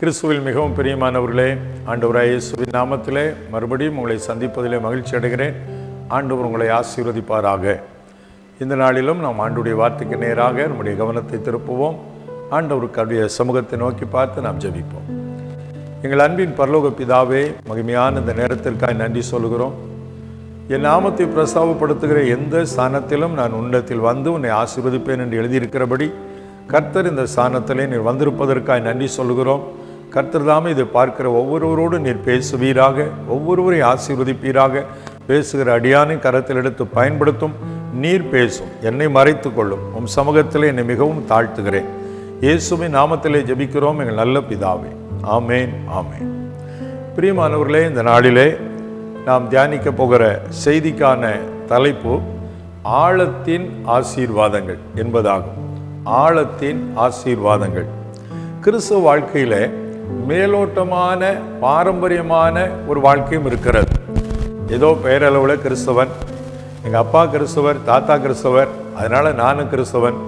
கிறிஸ்துவில் மிகவும் பிரியமானவர்களே ஆண்டவராய் இயேசுவின் நாமத்திலே மறுபடியும் உங்களை சந்திப்பதிலே மகிழ்ச்சி அடைகிறேன். ஆண்டவர் உங்களை ஆசீர்வதிப்பாராக. இந்த நாளிலும் நாம் ஆண்டுடைய வார்த்தைக்கு நேராக நம்முடைய கவனத்தை திருப்புவோம். ஆண்டவருக்கு அவருடைய சமூகத்தை நோக்கி பார்த்து நாம் ஜெபிப்போம். எங்கள் அன்பின் பரலோக பிதாவே மகிமையான இந்த நேரத்திற்காக நன்றி சொல்கிறோம் என் நாமத்தை பிரஸ்தாபப்படுத்துகிற எந்த ஸ்தானத்திலும் நான் உன்னிடத்தில் வந்து உன்னை ஆசீர்வதிப்பேன் என்று எழுதியிருக்கிறபடி கர்த்தர் இந்த ஸ்தானத்திலே நீ வந்திருப்பதற்காக நன்றி சொல்கிறோம் கர்த்தர்தாமே இதை பார்க்கிற ஒவ்வொருவரோடு நீர் பேசுவீராக ஒவ்வொருவரை ஆசீர்வதிப்பீராக. பேசுகிற அடியானை கரத்தில் எடுத்து பயன்படுத்தும் நீர் பேசும் என்னை மறைத்து கொள்ளும். உம் சமூகத்தில் என்னை மிகவும் தாழ்த்துகிறேன். இயேசுமை நாமத்திலே ஜெபிக்கிறோம் எங்கள் நல்ல பிதாவே. ஆமேன் ஆமேன். பிரியமானவர்களே இந்த நாளிலே நாம் தியானிக்க போகிற செய்திக்கான தலைப்பு ஆழத்தின் ஆசீர்வாதங்கள் என்பதாகும். ஆழத்தின் ஆசீர்வாதங்கள். கிறிஸ்துவ வாழ்க்கையில் மேலோட்டமான பாரம்பரியமான ஒரு வாழ்க்கையும் இருக்கிறது. ஏதோ பெயரளவில் கிறிஸ்தவன் எங்கள் அப்பா கிறிஸ்தவர் தாத்தா கிறிஸ்தவர் அதனால் நானும் கிறிஸ்தவன்.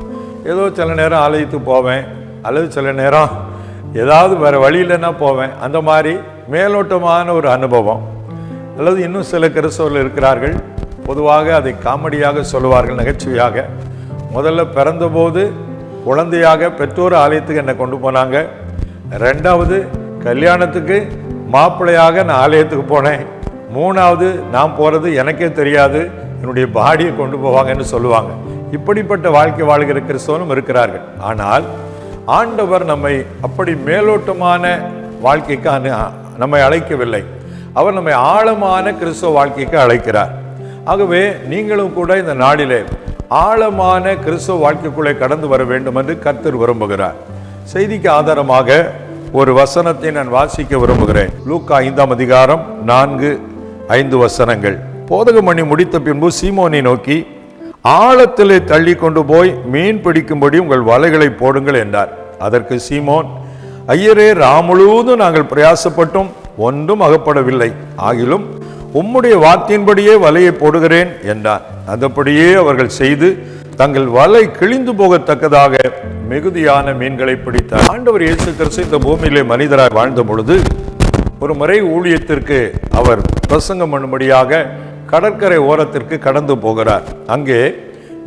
ஏதோ சில நேரம் ஆலயத்துக்கு போவேன் அல்லது சில நேரம் ஏதாவது வேறு வழியிலன்னா போவேன். அந்த மாதிரி மேலோட்டமான ஒரு அனுபவம். அல்லது இன்னும் சில கிறிஸ்தவர்கள் இருக்கிறார்கள் பொதுவாக அதை காமெடியாக சொல்லுவார்கள் நகைச்சுவையாக. முதல்ல பிறந்தபோது குழந்தையாக பெற்றோர் ஆலயத்துக்கு என்னை கொண்டு போனாங்க. ரெண்டாவது கல்யாணத்துக்கு மாப்பிள்ளையாக நான் ஆலயத்துக்கு போனேன். மூணாவது நான் போகிறது எனக்கே தெரியாது. என்னுடைய பாடியை கொண்டு போவாங்கன்னு சொல்லுவாங்க. இப்படிப்பட்ட வாழ்க்கை வாழ்கிற கிறிஸ்தவனும் இருக்கிறார்கள். ஆனால் ஆண்டவர் நம்மை அப்படி மேலோட்டமான வாழ்க்கைக்கு நம்மை அழைக்கவில்லை. அவர் நம்மை ஆழமான கிறிஸ்தவ வாழ்க்கைக்கு அழைக்கிறார். ஆகவே நீங்களும் கூட இந்த நாளிலே ஆழமான கிறிஸ்தவ வாழ்க்கைக்குள்ளே கடந்து வர வேண்டும் என்று கர்த்தர் விரும்புகிறார். செய்திக்கு ஆதாரமாக ஒரு வசனத்தை நான் வாசிக்க விரும்புகிறேன். லூக்கா ஐந்தாம் அதிகாரம் நான்கு ஐந்து வசனங்கள். போதகமணி முடித்த பின்பு சீமோனை நோக்கி ஆழத்திலே தள்ளி கொண்டு போய் மீன் பிடிக்கும்படி உங்கள் வலைகளை போடுங்கள் என்றார். அதற்கு சீமோன் ஐயரே ராமுழுவதும் நாங்கள் பிரயாசப்பட்டும் ஒன்றும் அகப்படவில்லை. ஆகிலும் உம்முடைய வார்த்தையின்படியே வலையை போடுகிறேன் என்றார். அதப்படியே அவர்கள் செய்து தங்கள் வலை கிழிந்து போகத்தக்கதாக மிகுதியான மீன்களை பிடித்தார். ஆண்டவர் இயேசு கிறிஸ்து இந்த பூமியிலே மனிதராய் வாழ்ந்த பொழுது ஒரு முறை ஊழியத்திற்கு அவர் பிரசங்கம் பண்ணும்படியாக கடற்கரை ஓரத்திற்கு கடந்து போகிறார். அங்கே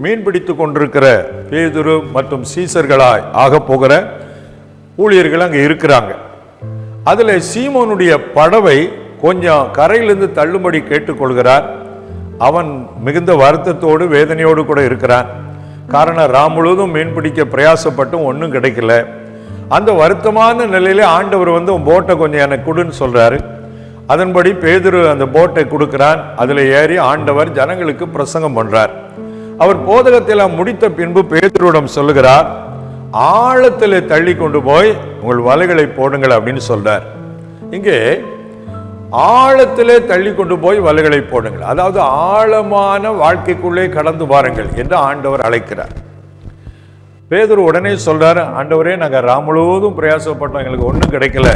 மீன் பிடித்து கொண்டிருக்கிற பேதுரு மற்றும் சீசர்களாய் ஆக போகிற ஊழியர்கள் அங்கே இருக்கிறாங்க. அதில் சீமோனுடைய படவை கொஞ்சம் கரையிலிருந்து தள்ளும்படி கேட்டுக்கொள்கிறார். அவன் மிகுந்த வருத்தத்தோடு வேதனையோடு கூட இருக்கிறான். காரணம் ராம் முழுவதும் மீன் பிடிக்க பிரயாசப்பட்டும் ஒன்றும் கிடைக்கல. அந்த வருத்தமான நிலையில ஆண்டவர் வந்து உன் போட்டை கொஞ்சம் எனக்கு கொடுன்னு சொல்கிறாரு அதன்படி பேதுரு அந்த போட்டை கொடுக்குறான். அதில் ஏறி ஆண்டவர் ஜனங்களுக்கு பிரசங்கம் பண்ணுறார் அவர் போதகத்தில் முடித்த பின்பு பேதுருவிடம் சொல்லுகிறார் ஆழத்தில் தள்ளி கொண்டு போய் உங்கள் வலைகளை போடுங்கள் அப்படின்னு சொல்கிறார் இங்கே ஆழத்திலே தள்ளி கொண்டு போய் வலைகளை போடுங்கள். அதாவது ஆழமான வாழ்க்கைக்குள்ளே கடந்து வாருங்கள் என்று ஆண்டவர் அழைக்கிறார். பேதர் உடனே சொல்றாரு ஆண்டவரே நாங்கள் ராம் முழுவதும் பிரயாசப்பட்டோம். எங்களுக்கு ஒன்றும் கிடைக்கல.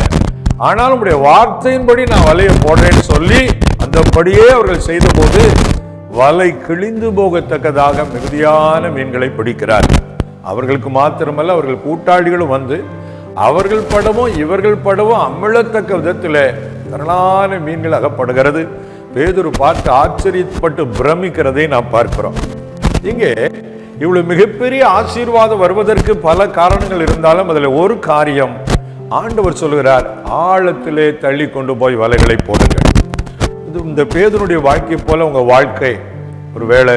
ஆனாலும் உடைய வார்த்தையின்படி நான் வலையை போடுறேன்னு சொல்லி அந்தபடியே அவர்கள் செய்தபோது வலை கிழிந்து போகத்தக்கதாக மிகுதியான மீன்களை பிடிக்கிறார். அவர்களுக்கு மாத்திரமல்ல அவர்கள் கூட்டாளிகளும் வந்து அவர்கள் படமும் இவர்கள் படமும் அமிழத்தக்க விதத்தில் திரளான மீன்கள் அகப்படுகிறது. பேதுரு பார்த்து ஆச்சரியப்பட்டு பிரமிக்கிறதை நாம் பார்க்கிறோம். இங்கே இவ்வளவு மிகப்பெரிய ஆசீர்வாதம் வருவதற்கு பல காரணங்கள் இருந்தாலும் அதில் ஒரு காரியம். ஆண்டவர் சொல்கிறார் ஆழத்திலே தள்ளி கொண்டு போய் வலைகளை போடுங்கள். இது இந்த பேதனுடைய வாழ்க்கை போல உங்க வாழ்க்கை. ஒருவேளை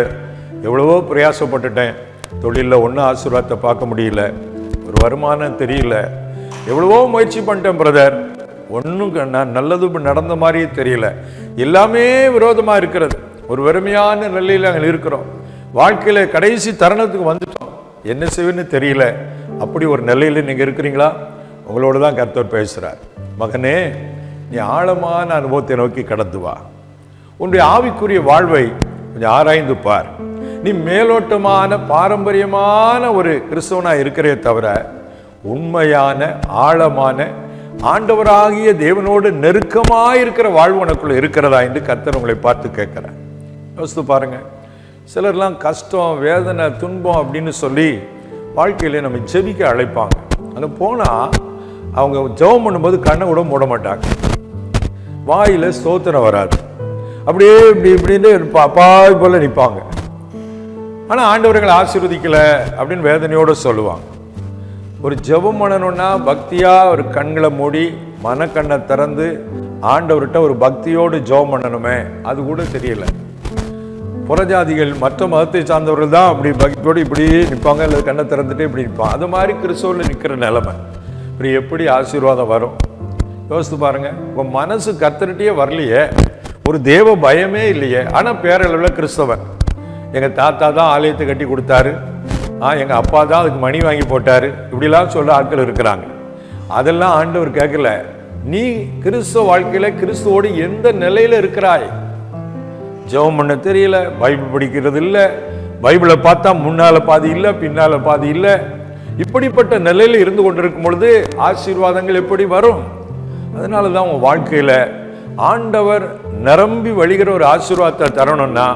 எவ்வளவோ பிரயாசப்பட்டுட்டேன். தொழிலில் ஒன்றும் ஆசீர்வாதத்தை பார்க்க முடியல. ஒரு வருமானம் தெரியல. எவ்வளவோ முயற்சி பண்ணிட்டேன் பிரதர் ஒன்றும் கண்ணா நல்லது நடந்த மாதிரியே தெரியல. எல்லாமே விரோதமாக இருக்கிறது. ஒரு வெறுமையான நிலையில் நாங்கள் இருக்கிறோம். வாழ்க்கையில் கடைசி தருணத்துக்கு வந்துட்டோம். என்ன செய்வேன்னு தெரியல. அப்படி ஒரு நிலையில் நீங்கள் இருக்கிறீங்களா? உங்களோட தான் கர்த்தர் பேசுகிறார் மகனே நீ ஆழமான அனுபவத்தை நோக்கி கடந்து வா. உன்னுடைய ஆவிக்குரிய வாழ்வை கொஞ்சம் ஆராய்ந்து பார். நீ மேலோட்டமான பாரம்பரியமான ஒரு கிறிஸ்தவனாக இருக்கிறே தவிர உண்மையான ஆழமான ஆண்டவராகிய தேவனோடு நெருக்கமாக இருக்கிற வாழ்வு உனக்குள்ள இருக்கிறதா என்று கர்த்தர் உங்களை பார்த்து கேட்குறேன் யோசித்து பாருங்க. சிலர்லாம் கஷ்டம் வேதனை துன்பம் அப்படின்னு சொல்லி வாழ்க்கையில நம்ம ஜெபிக்க அழைப்பாங்க. அங்கே போனால் அவங்க ஜெபம் பண்ணும்போது கண்ணை கூட மூட மாட்டாங்க. வாயில் சோத்தனை வராது. அப்படியே இப்படி இப்படின்னு இருப்பா போல் நிற்பாங்க ஆனால் ஆண்டவர்களை ஆசீர்வதிக்கலை அப்படின்னு வேதனையோடு சொல்லுவாங்க. ஒரு ஜெபம் பண்ணணும்னா பக்தியாக ஒரு கண்களை மூடி மனக்கண்ணை திறந்து ஆண்டவர்கிட்ட ஒரு பக்தியோடு ஜெபம் பண்ணணுமே. அது கூட தெரியல. புறஜாதிகள் மற்ற மதத்தை சார்ந்தவர்கள் தான் அப்படி பக்தியோடு இப்படி நிற்பாங்க இல்லை கண்ணை திறந்துட்டு இப்படி நிற்பாங்க. அது மாதிரி கிறிஸ்தவர்கள் நிற்கிற நிலைமை. இப்படி எப்படி ஆசீர்வாதம் வரும்? யோசித்து பாருங்கள் உங்க மனசு கத்தர்கிட்டயே வரலையே. ஒரு தேவ பயமே இல்லையே. ஆனால் பேரளவில் கிறிஸ்தவன். எங்கள் தாத்தா தான் ஆலயத்தை கட்டி கொடுத்தாரு. ஆ எங்க அப்பா தான் அதுக்கு மணி வாங்கி போட்டாரு. இப்படிலாம் சொல்ல ஆட்கள் இருக்கிறாங்க. அதெல்லாம் ஆண்டவர் கேட்கல நீ கிறிஸ்துவ வாழ்க்கையில கிறிஸ்துவோடு எந்த நிலையில இருக்கிறாய்? ஜெபம் பண்ண தெரியல பைபிள் படிக்கிறது இல்ல பைபிளை பார்த்தா முன்னால பாதி இல்ல பின்னால பாதி இல்ல. இப்படிப்பட்ட நிலையில இருந்து கொண்டிருக்கும் பொழுது ஆசீர்வாதங்கள் எப்படி வரும்? அதனால தான் உங்க வாழ்க்கையில ஆண்டவர் நிரம்பி வழிகிற ஒரு ஆசீர்வாதத்தை தரணும்னா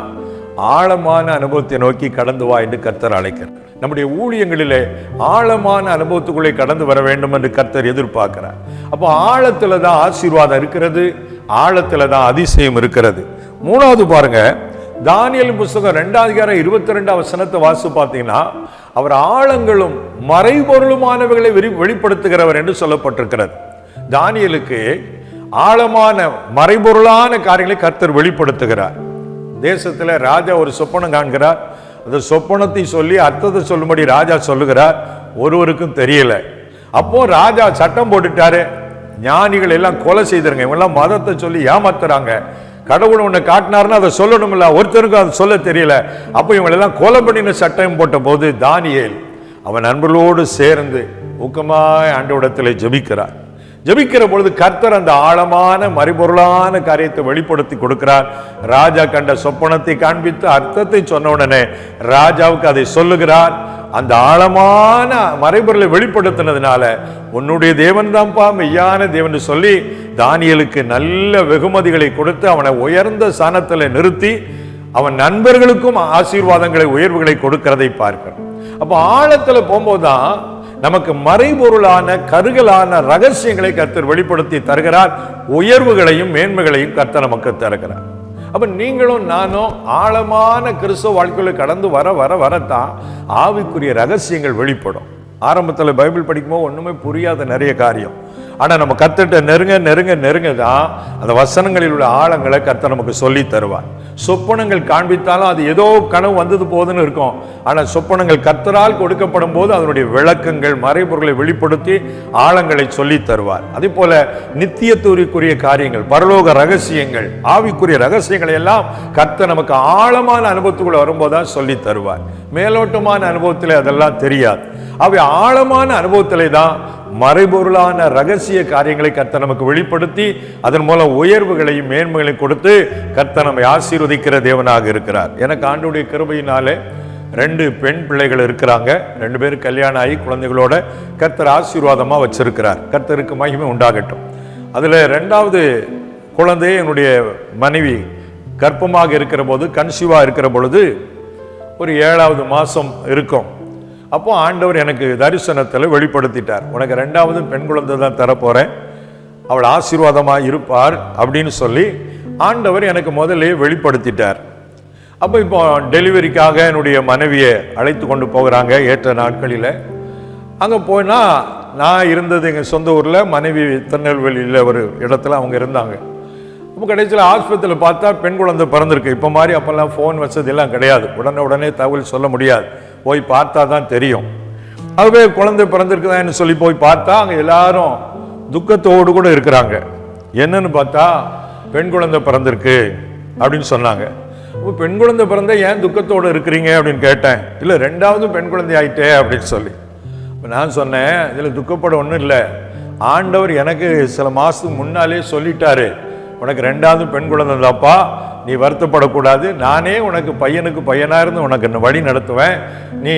ஆழமான அனுபவத்தை நோக்கி கடந்து வா என்று கர்த்தர் அழைக்கிறார். நம்முடைய ஊழியங்களிலே ஆழமான அனுபவத்துக்குள்ளே கடந்து வர வேண்டும் என்று கர்த்தர் எதிர்பார்க்கிறார். அப்போ ஆழத்துல தான் ஆசீர்வாதம் இருக்கிறது ஆழத்துல தான் அதிசயம் இருக்கிறது. மூணாவது பாருங்க தானியல் புஸ்தகம் ரெண்டாவது அதிகாரம் இருபத்தி ரெண்டாம் வசனத்தை வாசி பார்த்தீங்கன்னா அவர் ஆழங்களும் மறைபொருளுமானவைகளை வெளி- வெளிப்படுத்துகிறவர் என்று சொல்லப்பட்டிருக்கிறது. தானியலுக்கு ஆழமான மறைபொருளான காரியங்களை கர்த்தர் வெளிப்படுத்துகிறார். தேசத்துல ராஜா ஒரு சொப்பனம் காண்கிறார் அந்த சொப்பனத்தை சொல்லி அர்த்தத்தை சொல்லும்படி ராஜா சொல்லுகிறார். ஒருவருக்கும் தெரியல. அப்போ ராஜா சட்டம் போட்டுட்டாரு. ஞானிகள் எல்லாம் கொலை செய்திருங்க. இவங்கெல்லாம் மதத்தை சொல்லி ஏமாத்துறாங்க. கடவுள் ஒன்று காட்டினார்னா அதை சொல்லணும்ல ஒருத்தருக்கும் அதை சொல்ல தெரியல. அப்போ இவங்களெல்லாம் கொலை பண்ணின சட்டம் போட்ட போது தானியல் அவன் நண்பர்களோடு சேர்ந்து ஊக்கமாக ஆண்டவிடத்தில் ஜபிக்கிறார். ஜெபிக்கிற பொழுது கர்த்தர் அந்த ஆழமான மறைபொருளான காரியத்தை வெளிப்படுத்தி கொடுக்கிறார். ராஜா கண்ட சொப்பனத்தை காண்பித்து அர்த்தத்தை சொன்ன உடனே ராஜாவுக்கு அதை சொல்லுகிறார். அந்த ஆழமான மறைபொருளை வெளிப்படுத்தினதுனால உன்னுடைய தேவன் தான்ப்பா மெய்யான தேவன் சொல்லி தானியலுக்கு நல்ல வெகுமதிகளை கொடுத்து அவனை உயர்ந்த சாணத்தில் நிறுத்தி அவன் நண்பர்களுக்கும் ஆசீர்வாதங்களை உயர்வுகளை கொடுக்கிறதை பார்க்கிறான் அப்போ ஆழத்தில் போகும்போது தான் நமக்கு மறைபொருளான கருகலான ரகசியங்களை கர்த்தர் வெளிப்படுத்தி தருகிறார். உயர்வுகளையும் மேன்மைகளையும் கர்த்தர் நமக்கு தருகிறார். அப்ப நீங்களும் நானும் ஆழமான கிறிஸ்தவ வாழ்க்கையில கடந்து வர வர வரத்தான் ஆவிக்குரிய ரகசியங்கள் வெளிப்படும். ஆரம்பத்தில் பைபிள் படிக்கும்போது ஒன்றுமே புரியாத நிறைய காரியம். ஆனா நம்ம கத்துட்ட நெருங்க நெருங்க நெருங்க தான் அந்த வசனங்களில் உள்ள ஆழங்களை கர்த்தர் நமக்கு சொல்லி தருவார். சொப்பனங்கள் காண்பித்தாலும் அது ஏதோ கனவு வந்தது போதுன்னு இருக்கும். ஆனா சொப்பனங்கள் கர்த்தரால் கொடுக்கப்படும் போது அதனுடைய விளக்கங்கள் மறைபொருளை வெளிப்படுத்தி ஆழங்களை சொல்லி தருவார். அதே போல நித்தியத்துவக்குரிய காரியங்கள் பரலோக ரகசியங்கள் ஆவிக்குரிய ரகசியங்களை எல்லாம் கர்த்தர் நமக்கு ஆழமான அனுபவத்துக்குள்ள வரும்போதுதான் சொல்லி தருவார். மேலோட்டமான அனுபவத்தில் அதெல்லாம் தெரியாது. அவை ஆழமான அனுபவத்திலே தான் மறைபொருளான ரகசிய காரியங்களை கர்த்த நமக்கு வெளிப்படுத்தி அதன் மூலம் உயர்வுகளையும் மேன்மைகளையும் கொடுத்து கர்த்த நம்மை ஆசீர்வதிக்கிற தேவனாக இருக்கிறார். எனக்கு ஆண்டுடைய கிருபையினாலே ரெண்டு பெண் பிள்ளைகள் இருக்கிறாங்க. ரெண்டு பேரும் கல்யாணம் ஆகி குழந்தைகளோட கர்த்தர் ஆசீர்வாதமாக வச்சிருக்கிறார். கர்த்தருக்கு மகிமை உண்டாகட்டும். அதில் ரெண்டாவது குழந்தையே என்னுடைய மனைவி கர்ப்பமாக இருக்கிற போது கன்சீவாக இருக்கிற பொழுது ஒரு ஏழாவது மாதம் இருக்கும். அப்போ ஆண்டவர் எனக்கு தரிசனத்தில் வெளிப்படுத்திட்டார். உனக்கு ரெண்டாவது பெண் குழந்தை தான் தரப்போகிறேன் அவள் ஆசீர்வாதமாக இருப்பார் அப்படின்னு சொல்லி ஆண்டவர் எனக்கு முதல்ல வெளிப்படுத்திட்டார். அப்போ இப்போ டெலிவரிக்காக என்னுடைய மனைவியை அழைத்து கொண்டு போகிறாங்க ஏற்ற நாட்களில். அங்கே போனால் நான் இருந்தது எங்கள் சொந்த ஊரில் மனைவி திருநெல்வேலியில் ஒரு இடத்துல அவங்க இருந்தாங்க. அப்போ கடைசியில் ஆஸ்பத்திரியில் பார்த்தா பெண் குழந்தை பிறந்திருக்கு. இப்போ மாதிரி அப்போல்லாம் ஃபோன் வசதி எல்லாம் கிடையாது. உடனே உடனே தகவல் சொல்ல முடியாது. போய் பார்த்தா தான் தெரியும். ஆகவே குழந்தை பிறந்திருக்குதான்னு சொல்லி போய் பார்த்தா அங்கே எல்லாரும் துக்கத்தோடு கூட இருக்கிறாங்க. என்னன்னு பார்த்தா பெண் குழந்தை பிறந்திருக்கு அப்படின்னு சொன்னாங்க. அப்போ பெண் குழந்தை பிறந்த ஏன் துக்கத்தோடு இருக்கிறீங்க? அப்படின்னு கேட்டேன். இல்லை ரெண்டாவது பெண் குழந்தை ஆயிட்டே அப்படின்னு சொல்லி. இப்போ நான் சொன்னேன் இதில் துக்கப்பட ஒன்றும் இல்லை. ஆண்டவர் எனக்கு சில மாதத்துக்கு முன்னாலே சொல்லிட்டாரு. உனக்கு ரெண்டாவது பெண் குழந்தை தாப்பா நீ வருத்தப்படக்கூடாது. நானே உனக்கு பையனுக்கு பையனாக இருந்து உனக்கு இந்த வழி நடத்துவேன்? நீ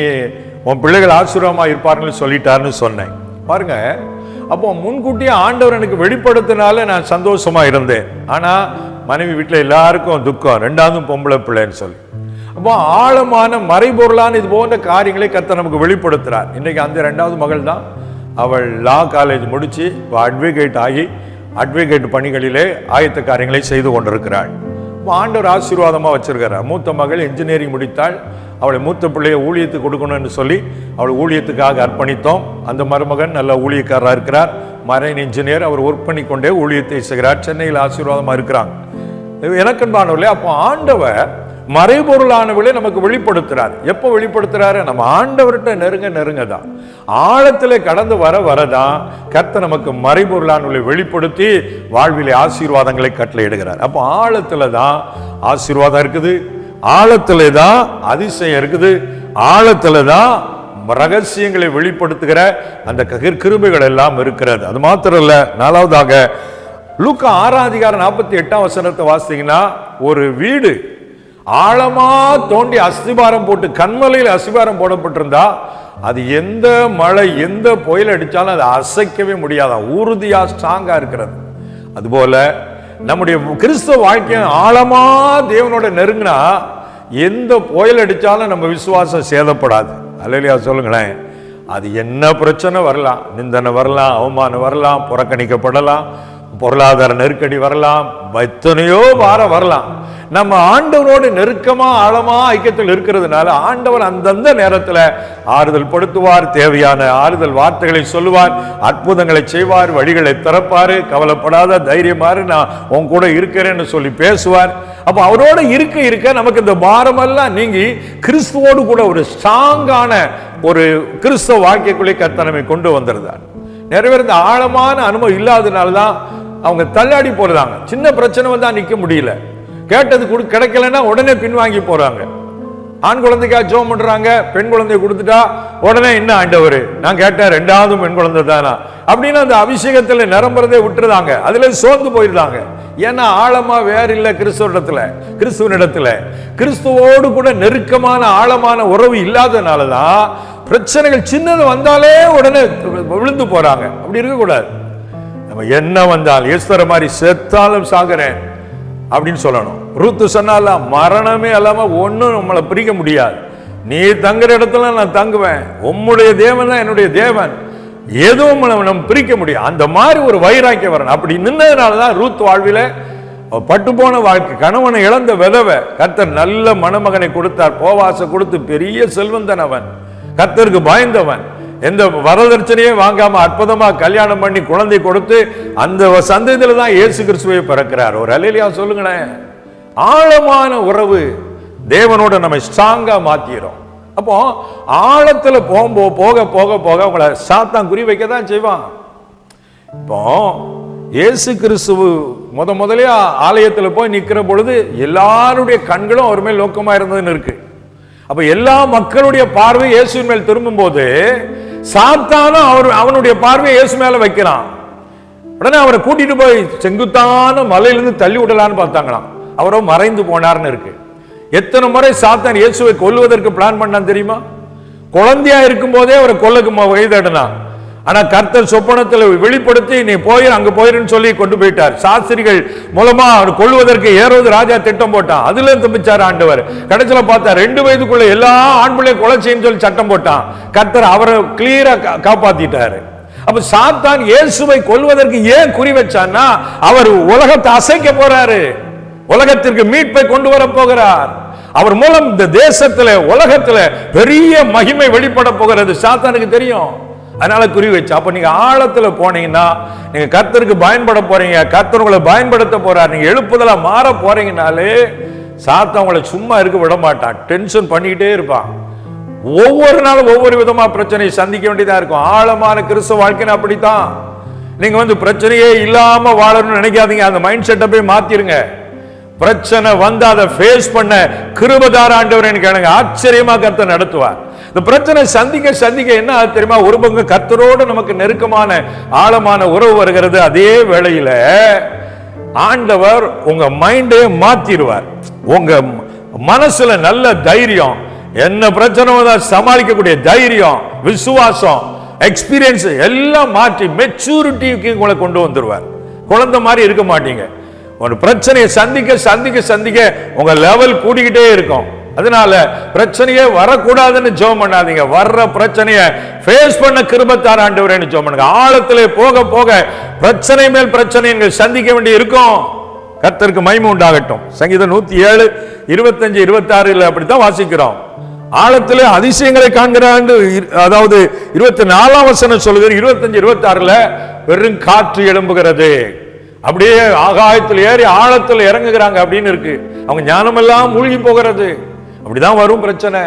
உன் பிள்ளைகள் ஆசீர்வாதமாக இருப்பாருன்னு சொல்லிட்டாருன்னு சொன்னேன். பாருங்க அப்போ முன்கூட்டியே ஆண்டவர் எனக்கு வெளிப்படுத்தினால நான் சந்தோஷமா இருந்தேன். ஆனால் மனைவி வீட்டில் எல்லாருக்கும் துக்கம். ரெண்டாவதும் பொம்பளை பிள்ளைன்னு சொல்லி. அப்போ ஆழமான மறைபொருளான இது போன்ற காரியங்களை கத்த நமக்கு வெளிப்படுத்துகிறார் இன்றைக்கி அந்த ரெண்டாவது மகள் தான் அவள் லா காலேஜ் முடித்து இப்போ அட்வொகேட் ஆகி அட்வொகேட் பணிகளிலே ஆயத்த காரியங்களை செய்து கொண்டிருக்கிறாள். இப்போ ஆண்டவர் ஆசீர்வாதமாக வச்சிருக்கிறார் மூத்த மகள் இன்ஜினியரிங் முடித்தாள். அவளை மூத்த பிள்ளையை ஊழியத்துக்கு கொடுக்கணும்னு சொல்லி அவளை ஊழியத்துக்காக அர்ப்பணித்தோம். அந்த மருமகன் நல்ல ஊழியக்காரராக இருக்கிறார். மரைன் இன்ஜினியர் அவர் ஒர்க் பண்ணி கொண்டே ஊழியத்தை செய்கிறார். சென்னையில் ஆசீர்வாதமாக இருக்கிறாங்க. எனக்குன்பானவர்களே அப்போ ஆண்டவர் மறைபொருளானவளை நமக்கு வெளிப்படுத்துறார். எப்போ வெளிப்படுத்துறாரு? நம்ம ஆண்டவர்கிட்ட நெருங்க நெருங்க தான். ஆழத்தில் கடந்து வர வரதான் கர்த்தர் நமக்கு மறைபொருளானவளை வெளிப்படுத்தி வாழ்விலே ஆசீர்வாதங்களை கட்டளையிடுகிறார் அப்போ ஆழத்தில் தான் ஆசீர்வாதம் இருக்குது. ஆழத்தில் தான் அதிசயம் இருக்குது. ஆழத்தில் தான் ரகசியங்களை வெளிப்படுத்துகிற அந்த கிருபைகள் எல்லாம் இருக்கிறது. அது மாத்திரம் இல்லை நாலாவதாக லூக்கா ஆறாம் அதிகாரம் நாற்பத்தி எட்டாம் வசனத்தை வாசித்தீங்கன்னா ஒரு வீடு ஆழமா தோண்டி அஸ்திபாரம் போட்டு கண்மலையில் அஸ்திபாரம் போடப்பட்டிருந்தா அது எந்த மழை எந்த புயல் அடித்தாலும் அதை அசைக்கவே முடியாதான் உறுதியா ஸ்ட்ராங்கா இருக்கிறது. அதுபோல நம்முடைய கிறிஸ்தவ வாழ்க்கை ஆழமா தேவனோட நெருங்கினா எந்த புயல் அடித்தாலும் நம்ம விசுவாசம் சேதப்படாது. அல்லையா சொல்லுங்களேன். அது என்ன பிரச்சனை வரலாம்? நிந்தனை வரலாம் அவமானம் வரலாம் புறக்கணிக்கப்படலாம். பொருளாதார நெருக்கடி வரலாம் எத்தனையோ வாரம் வரலாம். நம்ம ஆண்டவரோடு நெருக்கமா ஆழமா ஐக்கியத்தில் இருக்கிறதுனால ஆண்டவர் அந்தந்த நேரத்தில் ஆறுதல் படுத்துவார் தேவையான ஆறுதல் வார்த்தைகளை சொல்லுவார் அற்புதங்களை செய்வார் வழிகளை திறப்பார். கவலைப்படாத தைரியமாறு நான் உன் கூட இருக்கிறேன்னு சொல்லி பேசுவார். அப்போ அவரோட இருக்க இருக்க நமக்கு இந்த பாரமெல்லாம் நீங்கி கிறிஸ்துவோடு கூட ஒரு ஸ்ட்ராங்கான ஒரு கிறிஸ்தவ வாழ்க்கைக்குள்ளே கத்தனமை கொண்டு வந்துருந்தார். நிறைய இந்த ஆழமான அனுபவம் இல்லாததுனால தான் அவங்க தள்ளாடி போறாங்க சின்ன பிரச்சனை வந்தா நிக்க முடியல. கேட்டது கொடு கிடைக்கலன்னா உடனே பின்வாங்கி போறாங்க. ஆண் குழந்தைக்கா ஜோம் பண்றாங்க பெண் குழந்தைய கொடுத்துட்டா உடனே என்ன ஆண்டவர்? நான் கேட்டேன் ரெண்டாவது பெண் குழந்தை தானா? அப்படின்னு அந்த அபிஷேகத்துல நிரம்புறதே விட்டுருதாங்க அதுல சோர்ந்து போயிருந்தாங்க ஏன்னா ஆழமா வேற இல்ல கிறிஸ்துவனிடத்துல கிறிஸ்துவனிடத்துல. கிறிஸ்துவோடு கூட நெருக்கமான ஆழமான உறவு இல்லாதனாலதான் பிரச்சனைகள் சின்னது வந்தாலே உடனே விழுந்து போறாங்க. அப்படி இருக்கக்கூடாது. நம்ம என்ன வந்தால் ஈஸ்வர மாதிரி செத்தாலும் சாகுறேன் அப்படின்னு சொல்லணும். ரூத்து சொன்னால மரணமே இல்லாமல் ஒன்றும் நம்மளை பிரிக்க முடியாது. நீ தங்குற இடத்துல நான் தங்குவேன். உம்முடைய தேவன் தான் என்னுடைய தேவன். எதுவும் நம்ம நம்ம பிரிக்க முடியும் அந்த மாதிரி ஒரு வைராக்கியம் வரணும். அப்படி நின்னதுனால தான் ரூத் வாழ்வில் பட்டுப்போன பட்டு போன வாழ்க்கை கணவனை இழந்த விதவை கர்த்தர் நல்ல மணமகனை கொடுத்தார். போவாசை கொடுத்து பெரிய செல்வந்தன் அவன். கர்த்தருக்கு பயந்தவன். எந்த வரதட்சணையும் வாங்காம அற்புதமா கல்யாணம் பண்ணி குழந்தை கொடுத்து அந்த சந்ததியில தான் இயேசு கிறிஸ்துவை பிறக்கிறார். ஒரு அலையிலையா சொல்லுங்களேன். ஆழமான உறவு தேவனோட நம்ம ஸ்ட்ராங்கா மாத்திரும் அப்போ ஆழத்துல போகும்போ போக போக போக உங்களை சாத்தான் குறி வைக்க தான் செய்வான். இப்போ இயேசு கிறிஸ்துவு முத முதலே ஆலயத்தில் போய் நிற்கிற பொழுது எல்லாருடைய கண்களும் அவர் மேல் நோக்கமா இருந்ததுன்னு இருக்கு. அப்ப எல்லா மக்களுடைய பார்வை இயேசுவின் மேல் திரும்பும் போது சாத்தானும் அவர் அவனுடைய பார்வையை இயேசு மேல வைக்கிறான். உடனே அவரை கூட்டிட்டு போய் செங்குத்தான மலையிலிருந்து தள்ளி விடலான்னு பார்த்தாங்களாம். அவரோ மறைந்து போனார்னு இருக்கு. எத்தனை முறை சாத்தான் இயேசுவை கொல்லுவதற்கு பிளான் பண்ணான் தெரியுமா? குழந்தையா இருக்கும் போதே அவரை கொல்லக்கு வகை ஆனால் கர்த்தர் சொப்பனத்தில் வெளிப்படுத்தி நீ போயிரு அங்கே போயிருன்னு சொல்லி கொண்டு போயிட்டார். சாஸ்திரிகள் மூலமாக அவர் கொள்வதற்கு ஏறுவது ராஜா திட்டம் போட்டான். அதுல தப்பிச்சார் ஆண்டவர். கடைசியில் பார்த்தா ரெண்டு வயதுக்குள்ள எல்லா ஆண் பிள்ளை கொலை செய்யன்னு சொல்லி சட்டம் போட்டான். கர்த்தர் அவரை கிளியராக காப்பாத்திட்டாரு. அப்ப சாத்தான் இயேசுவை கொல்வதற்கு ஏன் குறி வச்சான்னா அவர் உலகத்தை அசைக்க போறாரு. உலகத்திற்கு மீட்பை கொண்டு வர போகிறார். அவர் மூலம் இந்த தேசத்துல உலகத்துல பெரிய மகிமை வெளிப்பட போகிறது. சாத்தானுக்கு தெரியும். அதனால குறி வச்சு அப்ப நீங்க ஆழத்துல போனீங்கன்னா நீங்க கத்தருக்கு பயன்பட போறீங்க கத்தர் உங்களை பயன்படுத்த போறார் நீங்க எழுப்புதலாக மாற போறீங்கனாலே சாத்தா உங்களை சும்மா இருக்க விட மாட்டான். டென்ஷன் பண்ணிக்கிட்டே இருப்பான். ஒவ்வொரு நாளும் ஒவ்வொரு விதமா பிரச்சனையை சந்திக்க வேண்டியதா இருக்கும். ஆழமான கிறிஸ்தவ வாழ்க்கைன்னு அப்படித்தான். நீங்க வந்து பிரச்சனையே இல்லாம வாழணும்னு நினைக்காதீங்க. அந்த மைண்ட் செட்டை போய் மாத்திருங்க. பிரச்சனை வந்து அதை ஃபேஸ் பண்ண கிருபதார ஆண்டவர் எனக்கு ஆச்சரியமா கர்த்தர் நடத்துவார். இந்த பிரச்சனை சந்திக்க சந்திக்க என்ன தெரியுமா? ஒரு பங்கு கர்த்தரோடு நமக்கு நெருக்கமான ஆழமான உறவு வருகிறது. அதே வேளையில ஆண்டவர் உங்க மைண்டே மாத்திடுவார். உங்க மனசுல நல்ல தைரியம் என்ன பிரச்சனை வந்தால் சமாளிக்கக்கூடிய தைரியம் விசுவாசம் எக்ஸ்பீரியன்ஸ் எல்லாம் மாற்றி மெச்சூரிட்டிக்கு உங்களை கொண்டு வந்துடுவார். குழந்தை மாதிரி இருக்க மாட்டீங்க. ஒரு பிரச்சனையை சந்திக்க சந்திக்க சந்திக்க உங்க லெவல் கூடிக்கிட்டே இருக்கும். அதனால பிரச்சனையே வரக்கூடாதுன்னு ஜோம் பண்ணாதீங்க. வர்ற பிரச்சனையை ஃபேஸ் பண்ண கிருபத்தார் ஆண்டவரேன்னு ஜோம் பண்ணுங்க. ஆழத்திலே போக போக பிரச்சனை மேல் பிரச்சனை நீங்கள் சந்திக்க வேண்டி இருக்கும். கத்தருக்கு மகிமை உண்டாகட்டும். சங்கீதம் நூத்தி ஏழு இருபத்தஞ்சு இருபத்தாறுல அப்படித்தான் வாசிக்கிறோம். ஆழத்திலே அதிசயங்களை காண்கிறாண்டு அதாவது இருபத்தி நாலாம் வசனம் சொல்லுகிற இருபத்தஞ்சு இருபத்தாறுல வெறும் காற்று எழும்புகிறது. அப்படியே ஆகாயத்தில் ஏறி ஆழத்தில் இறங்குகிறாங்க அப்படின்னு இருக்கு. அவங்க ஞானமெல்லாம் மூழ்கி போகிறது. அப்படிதான் வரும் பிரச்சனை.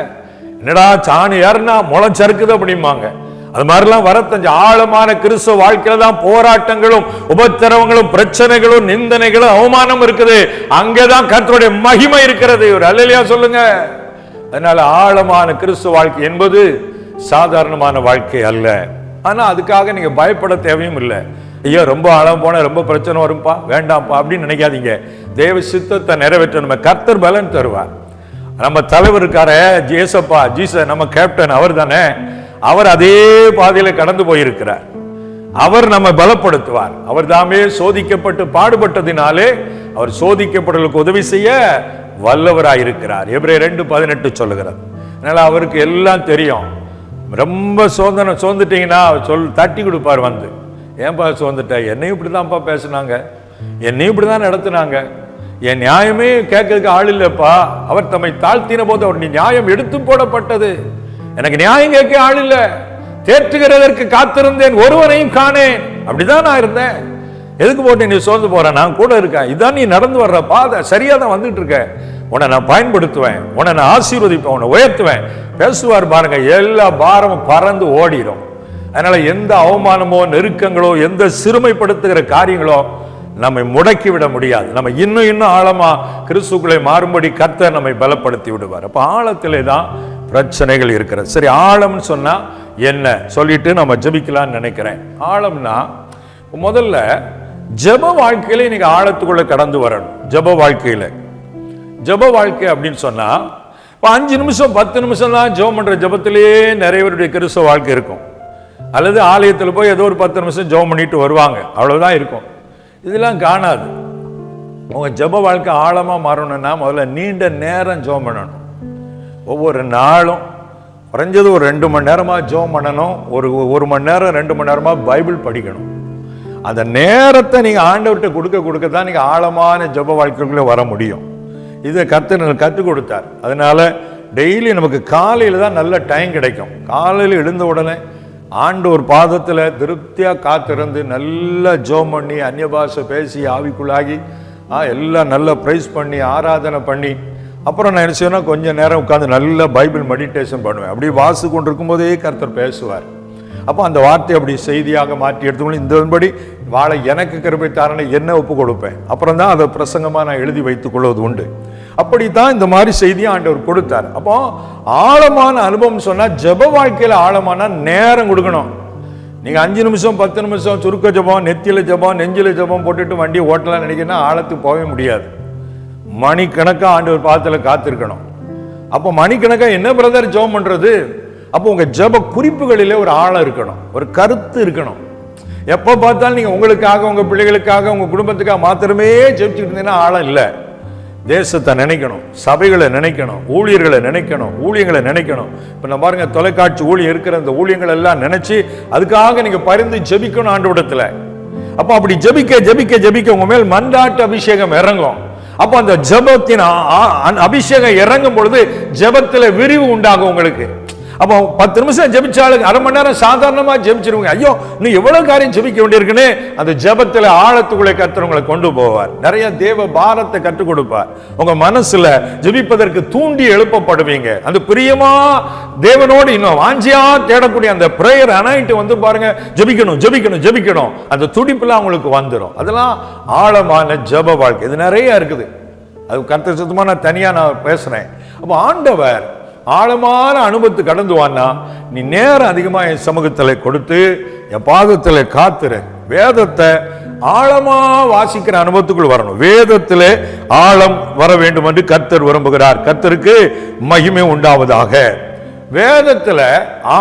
என்னடா சாணி ஏறினா முளம் சறுக்குது அப்படிம்பாங்க. அது மாதிரிலாம் வரத்தஞ்ச ஆழமான கிறிஸ்துவ வாழ்க்கையில தான் போராட்டங்களும் உபத்திரவங்களும் பிரச்சனைகளும் நிந்தனைகளும் அவமானம் இருக்குது. அங்கேதான் கர்த்தருடைய மகிமை இருக்கிறது. ஒரு அல்லையா சொல்லுங்க. அதனால ஆழமான கிறிஸ்துவ வாழ்க்கை என்பது சாதாரணமான வாழ்க்கை அல்ல. ஆனா அதுக்காக நீங்க பயப்பட தேவையும் இல்லை. ஐயோ ரொம்ப ஆழம் போனால் ரொம்ப பிரச்சனை வரும்ப்பா வேண்டாம்ப்பா அப்படின்னு நினைக்காதீங்க. தேவ சித்தத்தை நிறைவேற்றணுமே கர்த்தர் பலன் தருவார். நம்ம தலைவர் இருக்கார ஜேசப்பா ஜீச நம்ம கேப்டன் அவர் தானே அவர் அதே பாதையில கடந்து போயிருக்கிறார். அவர் நம்ம பலப்படுத்துவார். அவர் தாமே சோதிக்கப்பட்டு பாடுபட்டதினாலே அவர் சோதிக்கப்படலுக்கு உதவி செய்ய வல்லவராயிருக்கிறார். எப்ரே ரெண்டு பதினெட்டு சொல்லுகிறார் அதனால அவருக்கு எல்லாம் தெரியும். ரொம்ப சோதனை சோர்ந்துட்டீங்கன்னா சொல் தட்டி கொடுப்பார் வந்து. ஏன்பா சோர்ந்துட்ட என்னையும் இப்படி தான்ப்பா பேசுனாங்க. என்னையும் இப்படி தான் நடத்துனாங்க. என் நியாயமே கேட்கறதுக்கு ஆள் இல்லைப்பா. அவர் தம்மை தாழ்த்தின போது அவர் நீ நியாயம் எடுத்து போடப்பட்டது. எனக்கு நியாயம் கேட்க ஆள் இல்லை. தேற்றுகிறதற்கு காத்திருந்தேன் ஒருவனையும் காணேன். அப்படிதான் நான் இருந்தேன். எதுக்கு போட்டு நீ சோர்ந்து போற? நான் கூட இருக்கேன். இதான் நீ நடந்து வர்ற பாதை. சரியா தான் வந்துட்டு இருக்க. உன்னை நான் பயன்படுத்துவேன். உன்னை நான் ஆசீர்வதிப்பேன். உன்னை உயர்த்துவேன். பேசுவார் பாருங்க எல்லா பாரமும் பறந்து ஓடிடும் அதனால எந்த அவமானமோ நெருக்கங்களோ எந்த சிறுமைப்படுத்துகிற காரியங்களோ நம்மை முடக்கி விட முடியாது. நம்ம இன்னும் இன்னும் ஆழமா கிறிஸ்துக்களை மாறும்படி கத்த நம்மை பலப்படுத்தி விடுவார். அப்போ ஆழத்திலே தான் பிரச்சனைகள் இருக்கிறது. சரி ஆழம்னு சொன்னால் என்ன? சொல்லிட்டு நம்ம ஜெபிக்கலாம்னு நினைக்கிறேன். ஆழம்னா முதல்ல ஜெப வாழ்க்கையில இன்னைக்கு ஆழத்துக்குள்ள கடந்து வரணும். ஜெப வாழ்க்கையில. ஜெப வாழ்க்கை அப்படின்னு சொன்னா இப்போ அஞ்சு நிமிஷம் பத்து நிமிஷம் தான் ஜெபம் பண்ணுற ஜபத்திலேயே நிறைய பேருடைய கிறிஸ்தவ வாழ்க்கை இருக்கும். அல்லது ஆலயத்தில் போய் ஏதோ ஒரு பத்து நிமிஷம் ஜெபம் பண்ணிட்டு வருவாங்க. அவ்வளவுதான் இருக்கும். இதெல்லாம் காணாது. உங்க ஜெப வாழ்க்கை ஆழமா மாறணும்னா முதல்ல நீண்ட நேரம் ஜெபம் பண்ணணும். ஒவ்வொரு நாளும் குறைஞ்சது ஒரு ரெண்டு மணி நேரமா ஜெபம் பண்ணணும். ஒரு ஒரு மணி நேரம் ரெண்டு மணி நேரமா பைபிள் படிக்கணும். அந்த நேரத்தை நீங்க ஆண்டவர்கிட்ட கொடுக்க கொடுக்க தான் நீங்க ஆழமான ஜெப வாழ்க்கைக்குள்ளே வர முடியும். இதை கற்று கற்றுக் கொடுத்தார். அதனால டெய்லி நமக்கு காலையில் தான் நல்ல டைம் கிடைக்கும். காலையில் எழுந்த உடனே ஆண்டவர் பாதத்தில் திருப்தியாக காத்திருந்து நல்லா ஜோம் பண்ணி அந்நிய பாஷை பேசி ஆவிக்குள்ளாகி ஆ, எல்லாம் நல்லா ப்ரைஸ் பண்ணி ஆராதனை பண்ணி அப்புறம் நான் என்ன கொஞ்சம் கொஞ்ச நேரம் உட்காந்து நல்லா பைபிள் மெடிடேஷன் பண்ணுவேன். அப்படி வாசு கொண்டு இருக்கும்போதே கர்த்தர் பேசுவார். அப்போ அந்த வார்த்தை அப்படி செய்தியாக மாற்றி எடுத்துக்கணும் இந்தபடி வாழை எனக்கு கருப்பை தாரனை என்ன ஒப்பு கொடுப்பேன் அப்புறம் தான் அதை பிரசங்கமாக நான் எழுதி வைத்துக் கொள்வது உண்டு. அப்படித்தான் இந்த மாதிரி செய்தியை ஆண்டவர் கொடுத்தார். அப்போ ஆழமான அனுபவம் சொன்னா ஜெப வாழ்க்கையில ஆழமான நேரம் கொடுக்கணும். நீங்க அஞ்சு நிமிஷம் பத்து நிமிஷம் சுருக்க ஜெபம் நெத்தியில ஜெபம் நெஞ்சில ஜெபம் போட்டுட்டு வண்டி ஓட்டலாம் நினைக்கிறேன்னா ஆழத்துக்கு போகவே முடியாது. மணிக்கணக்கா ஆண்டவர் பாத்தில் காத்திருக்கணும். அப்போ மணிக்கணக்கா என்ன பிரதர் ஜெபம் பண்றது? அப்போ உங்க ஜெப குறிப்புகளிலே ஒரு ஆழம் இருக்கணும். ஒரு கருத்து இருக்கணும். எப்போ பார்த்தாலும் நீங்க உங்களுக்காக உங்க பிள்ளைகளுக்காக உங்க குடும்பத்துக்காக மாத்திரமே ஜெபிச்சுட்டு இருந்தீங்கன்னா ஆழம் இல்லை. தேசத்தை நினைக்கணும் சபைகளை நினைக்கணும் ஊழியர்களை நினைக்கணும் ஊழியங்களை நினைக்கணும். இப்போ நான் பாருங்க தொலைக்காட்சி ஊழியர் இருக்கிற அந்த ஊழியங்கள் எல்லாம் நினைச்சு அதுக்காக நீங்க பரிந்து ஜெபிக்கணும் ஆண்டவிடத்துல அப்போ அப்படி ஜெபிக்க ஜெபிக்க ஜெபிக்க உங்க மேல் மண்டாட்டு அபிஷேகம் இறங்கும். அப்போ அந்த ஜபத்தின் அபிஷேகம் இறங்கும் பொழுது ஜபத்தில் விரிவு உண்டாகும் உங்களுக்கு. அப்போ பத்து நிமிஷம் ஜெபிச்சாலும் அரை மணி நேரம் சாதாரணமாக ஜெபிச்சிருவீங்க. ஐயோ இன்னும் எவ்வளோ காரியம் ஜெபிக்க வேண்டியிருக்குன்னு அந்த ஜெபத்தில் ஆழத்துக்குள்ளே கத்துறவங்களை கொண்டு போவார். நிறைய தேவ பாரத்தை கற்றுக் கொடுப்பார். உங்கள் மனசில் ஜெபிப்பதற்கு தூண்டி எழுப்பப்படுவீங்க. அந்த பிரியமா தேவனோடு இன்னும் வாஞ்சியா தேடக்கூடிய அந்த ப்ரேயர் அனாயிட்டு வந்து பாருங்க. ஜெபிக்கணும் ஜெபிக்கணும் ஜெபிக்கணும். அந்த துடிப்புலாம் அவங்களுக்கு வந்துடும் அதெல்லாம் ஆழமான ஜெப வாழ்க்கை. இது நிறைய இருக்குது. அது கருத்து சுத்தமாக நான் தனியாக நான் பேசுகிறேன் அப்போ ஆண்டவர் ஆழமான அனுபவத்து கடந்து வான்னா நீ நேரம் அதிகமா என் சமூகத்தில் கொடுத்து என் பாதத்தில் காத்துரு வேதத்தை ஆழமா வாசிக்கிற அனுபவத்துக்குள் வரணும். வேதத்தில் ஆழம் வர வேண்டும் என்று கர்த்தர் விரும்புகிறார். கர்த்தருக்கு மகிமை உண்டாவதாக. வேதத்தில்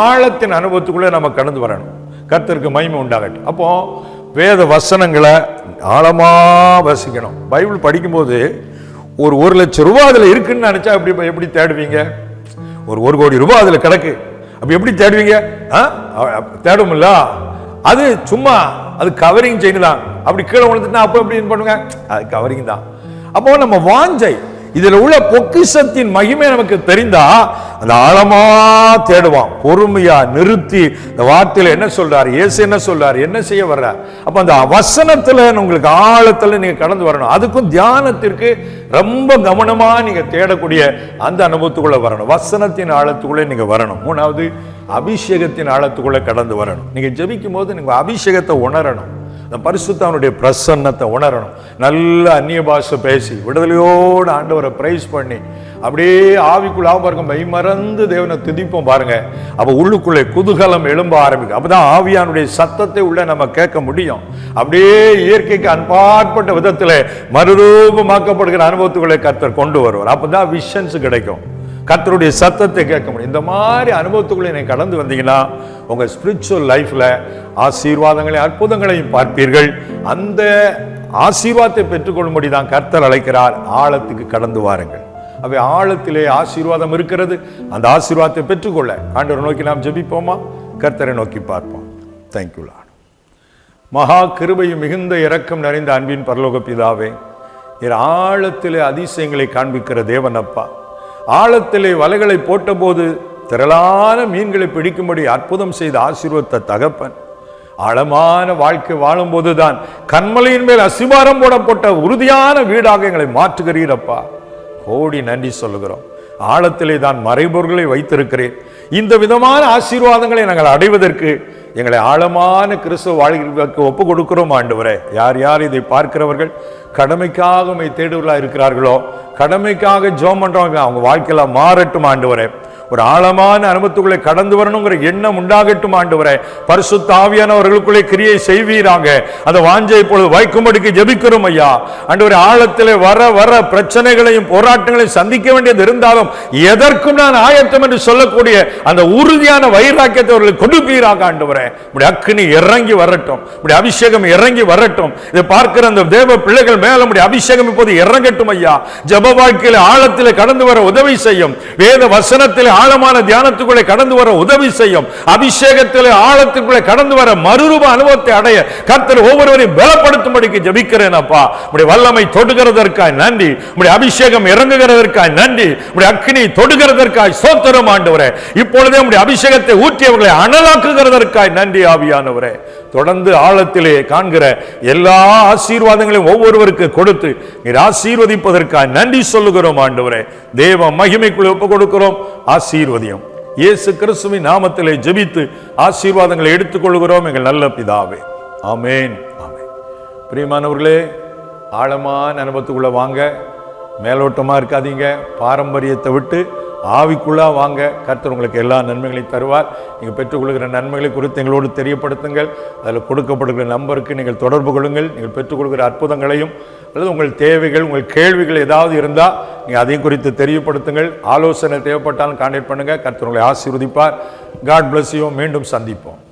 ஆழத்தின் அனுபவத்துக்குள்ள நம்ம கடந்து வரணும். கர்த்தருக்கு மகிமை உண்டாகட்டும். அப்போ வேத வசனங்களை ஆழமா வசிக்கணும். பைபிள் படிக்கும்போது ஒரு ஒரு லட்சம் ரூபா அதில் இருக்குன்னு நினச்சா எப்படி எப்படி தேடுவீங்க? ஒரு ஒரு கோடி ரூபாய் அதில் கிடக்கு. அப்போ எப்படி தேடுவீங்க? ஆ? அ- தேடுமில்ல அது சும்மா அது கவரிங் செயின் தான். அப்படி கீழே விழுந்துட்டா அப்போ எப்படி இது பண்ணுங்க? அது கவரிங் தான். அப்போ நம்ம வாஞ்சை இதில் உள்ள பொக்கிஷத்தின் மகிமை நமக்கு தெரிந்தா அந்த ஆழமா தேடுவான் பொறுமையா நிறுத்தி இந்த வார்த்தையில என்ன சொல்றாரு? இயேசு என்ன சொல்றாரு? என்ன செய்ய வர்றார்? அப்ப அந்த வசனத்துல உங்களுக்கு ஆழத்துல நீங்க கடந்து வரணும். அதுக்கும் தியானத்திற்கு ரொம்ப கவனமா நீங்க தேடக்கூடிய அந்த அனுபவத்துக்குள்ள வரணும். வசனத்தின் ஆழத்துக்குள்ளே நீங்க வரணும். மூணாவது அபிஷேகத்தின் ஆழத்துக்குள்ள கடந்து வரணும். நீங்க ஜெபிக்கும் போது நீங்க அபிஷேகத்தை உணரணும். இந்த பரிசுத்தவனுடைய பிரசன்னத்தை உணரணும். நல்ல அந்நிய பாஷை பேசி விடுதலையோடு ஆண்டவரை பிரைஸ் பண்ணி அப்படியே ஆவிக்குள்ள பாருங்க மெய் மறந்து தேவனை துதிப்போம் பாருங்க. அப்போ உள்ளுக்குள்ளே குதூகலம் எழும்ப ஆரம்பிக்கும். அப்பதான் ஆவியானுடைய சத்தத்தை உள்ள நம்ம கேட்க முடியும். அப்படியே இயற்கைக்கு அன்பாற்பட்ட விதத்தில் மறுரூபமாக்கப்படுகிற அனுபவத்துக்குள்ளே கர்த்தர் கொண்டு வருவார். அப்பதான் விஷன்ஸ் கிடைக்கும். கர்த்தருடைய சத்தத்தை கேட்க முடியும். இந்த மாதிரி அனுபவத்துக்குள்ளே நீங்கள் கடந்து வந்தீங்கன்னா உங்கள் ஸ்பிரிச்சுவல் லைஃப்பில் ஆசீர்வாதங்களையும் அற்புதங்களையும் பார்ப்பீர்கள். அந்த ஆசீர்வாதத்தை பெற்றுக்கொள்ளும்படி தான் கர்த்தர் அழைக்கிறார். ஆழத்துக்கு கடந்து வாருங்கள். அவை ஆழத்திலே ஆசீர்வாதம் இருக்கிறது. அந்த ஆசீர்வாதத்தை பெற்றுக்கொள்ள ஆண்டவரை நோக்கி நாம் ஜெபிப்போமா? கர்த்தரை நோக்கி பார்ப்போம். தேங்க்யூ லார்ட் மகா கிருபையும் மிகுந்த இரக்கம் நிறைந்த அன்பின் பரலோக பிதாவே நீர் ஆழத்திலே அதிசயங்களை காண்பிக்கிற தேவன் அப்பா. ஆழத்திலே வலைகளை போட்டபோது திரளான மீன்களை பிடிக்கும்படி அற்புதம் செய்த ஆசீர்வத்த தகப்பன். ஆழமான வாழ்க்கை வாழும்போது தான் கண்மலையின் மேல் அசிபாரம் போடப்பட்ட உறுதியான வீடாக எங்களை மாற்றுகிறீரப்பா. கோடி நன்றி சொல்லுகிறோம். ஆழத்திலே தான் மறைபொருள்களை வைத்திருக்கிறேன். இந்த விதமான ஆசீர்வாதங்களை நாங்கள் அடைவதற்கு எங்களை ஆழமான கிறிஸ்துவ வாழ்க்கைக்கு ஒப்பு கொடுக்கிறோம் ஆண்டவரே. யார் யார் இதை பார்க்கிறவர்கள் கடமைக்காக உம்மை தேடுவர்களா இருக்கிறார்களோ கடமைக்காக ஜோம் பண்றவங்க அவங்க வாழ்க்கையில மாறட்டும் ஆண்டவரே. ஒரு ஆழமான அனுபவத்துக்குள்ளே கடந்து வரணுங்கிற எண்ணம் உண்டாகட்டும் ஆண்டவரே. பரிசு தாவியானவர்களுக்குள்ளே கிரியை செய்வீராங்க. அந்த வாஞ்சை இப்பொழுது வைக்கும்படிக்கு ஜெபிக்கிறோம் ஐயா. ஆண்டவரே ஆழத்தில் வர வர பிரச்சனைகளையும் போராட்டங்களையும் சந்திக்க வேண்டியது இருந்தாலும் எதற்கும் நான் ஆயத்தம் என்று சொல்லக்கூடிய அந்த உறுதியான வைராக்கியத்தை அவர்களுக்கு கொடுப்பீராக ஆண்டவரே. உடைய அக்னி இறங்கி வரட்டும். இப்படி அபிஷேகம் இறங்கி வரட்டும். இதை பார்க்கிற அந்த தேவ பிள்ளைகள் மேல முடிய அபிஷேகம் இப்போது இறங்கட்டும் ஐயா. ஜப வாழ்க்கையில் ஆழத்தில் கடந்து வர உதவி செய்யும். வேத வசனத்தில் ஆழமான தியானத்துக்குள்ளே கடந்து வர உதவி செய்யும். அபிஷேகத்தில் ஆழத்துக்குள்ளே கடந்து வர மறுரூப அனுபவத்தை அடைய கர்த்தர் ஒவ்வொருவரையும் பலப்படுத்தும்படிக்கு ஜெபிக்கிறேன் அப்பா. உடைய வல்லமை தொடுகிறதற்காய் நன்றி. உடைய அபிஷேகம் இறங்குகிறதற்காய் நன்றி. உடைய அக்னி தொடுகிறதற்காய் சோத்திரம் ஆண்டவரே. இப்பொழுதே உடைய அபிஷேகத்தை ஊற்றியவர்களை அனலாக்குகிறதற்காய் நன்றி ஆவியானவரே. தொடர்ந்து ஆழத்திலே காண்கிற எல்லா ஆசீர்வாதங்களையும் ஒவ்வொருவருக்கு கொடுத்து நீர் ஆசீர்வதிப்பதற்காக நன்றி சொல்லுகிறோம் ஆண்டவரே. தேவ மகிமைக்குள்ளே ஒப்பு கொடுக்கிறோம். ஆசீர்வதியம். இயேசு கிறிஸ்துவின் நாமத்திலே ஜெபித்து ஆசீர்வாதங்களை எடுத்துக்கொள்கிறோம் எங்கள் நல்ல பிதாவே. ஆமேன். ஆமேன். பிரியமானவர்களே ஆழமான அனுபவத்துக்குள்ள வாங்க. மேலோட்டமாக இருக்காதீங்க. பாரம்பரியத்தை விட்டு ஆவிக்குள்ளாக வாங்க. கர்த்தர் உங்களுக்கு எல்லா நன்மைகளையும் தருவார். நீங்கள் பெற்றுக்கொள்கிற நன்மைகளை குறித்து எங்களோடு தெரியப்படுத்துங்கள். அதில் கொடுக்கப்படுகிற நம்பருக்கு நீங்கள் தொடர்பு கொள்ளுங்கள். நீங்கள் பெற்றுக்கொள்கிற அற்புதங்களையும் அல்லது உங்கள் தேவைகள் உங்கள் கேள்விகள் ஏதாவது இருந்தால் நீங்கள் அதையும் குறித்து தெரியப்படுத்துங்கள். ஆலோசனை தேவைப்பட்டாலும் கான்டாக்ட் பண்ணுங்கள் கர்த்தர் உங்களை ஆசீர்வதிப்பார். காட் பிளஸ் யூ மீண்டும் சந்திப்போம்.